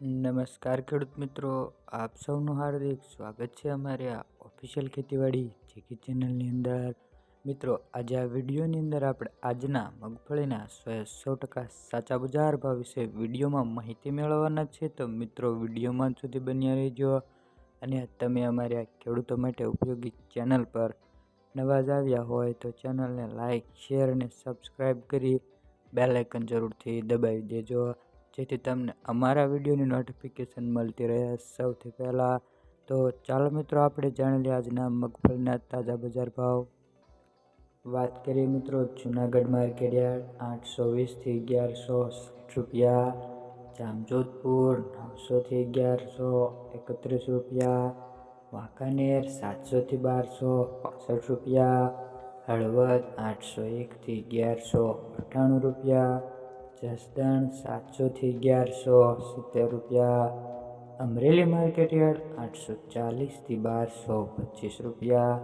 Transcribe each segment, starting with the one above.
નમસ્કાર ખેડૂત મિત્રો, આપ સૌનું હાર્દિક સ્વાગત છે અમારે આ ઓફિશિયલ ખેતીવાડી જેકી ચેનલની અંદર. મિત્રો, આજે આ વિડીયોની અંદર આપણે આજના મગફળીના સો સો ટકા સાચા બજાર ભાવ વિશે વિડીયોમાં માહિતી મેળવવાના છે. તો મિત્રો, વિડીયોમાં સુધી બન્યા રહેજો અને તમે અમારી આ ખેડૂતો માટે ઉપયોગી ચેનલ પર નવા જ આવ્યા હોય તો ચેનલને લાઇક શેર અને સબસ્ક્રાઈબ કરી બેલ જરૂરથી દબાવી દેજો. જેથી તમને અમારા વિડીયોની નોટિફિકેશન મળતી રહે. સૌથી પહેલાં તો ચાલો મિત્રો આપણે જાણી લઈએ આજના મગફળીના તાજા બજાર ભાવ. વાત કરીએ મિત્રો જુનાગઢ માર્કેટ યાર્ડ, આઠસો વીસથી અગિયારસો રૂપિયા. જામજોધપુર નવસોથી અગિયારસો એકત્રીસ રૂપિયા. વાંકાનેર સાતસોથી બારસો પાસઠ રૂપિયા. હળવદ, આઠસો એકથી અગિયારસો અઠ્ઠાણું રૂપિયા. જસદણ સાતસોથી અગિયારસો સિત્તેર રૂપિયા. અમરેલી માર્કેટયાર્ડ, આઠસો ચાલીસથી બારસો પચીસ રૂપિયા.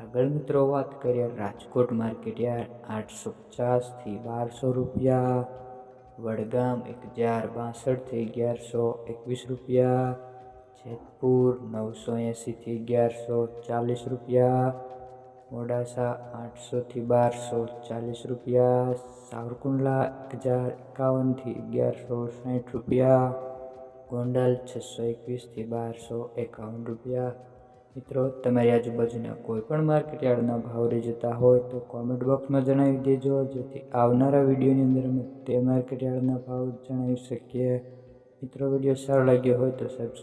આગળ મિત્રો વાત કરીએ રાજકોટ માર્કેટયાર્ડ, આઠસો પચાસથી બારસો રૂપિયા. વડગામ એક હજાર બાસઠથી અગિયારસો એકવીસ રૂપિયા. જેતપુર નવસો એંસીથી અગિયારસો ચાલીસ રૂપિયા. મોડાસા આઠસોથી બારસો ચાલીસ રૂપિયા, સાવરકુંડલા એક હજાર એકાવનથી અગિયારસો સાઠ રૂપિયા, ગોંડલ છસો એકવીસથી બારસો એકાવન રૂપિયા. મિત્રો, તમારી આજુબાજુના કોઈ પણ માર્કેટ ભાવ રહી જતા હોય તો કોમેન્ટ બોક્સમાં જણાવી દેજો, જેથી આવનારા વિડીયોની અંદર અમે તે માર્કેટયાર્ડના ભાવ જણાવી શકીએ. મિત્રો વીડિયો સારો લાગ્યો હોય તો સબસ્ક્રાઈબ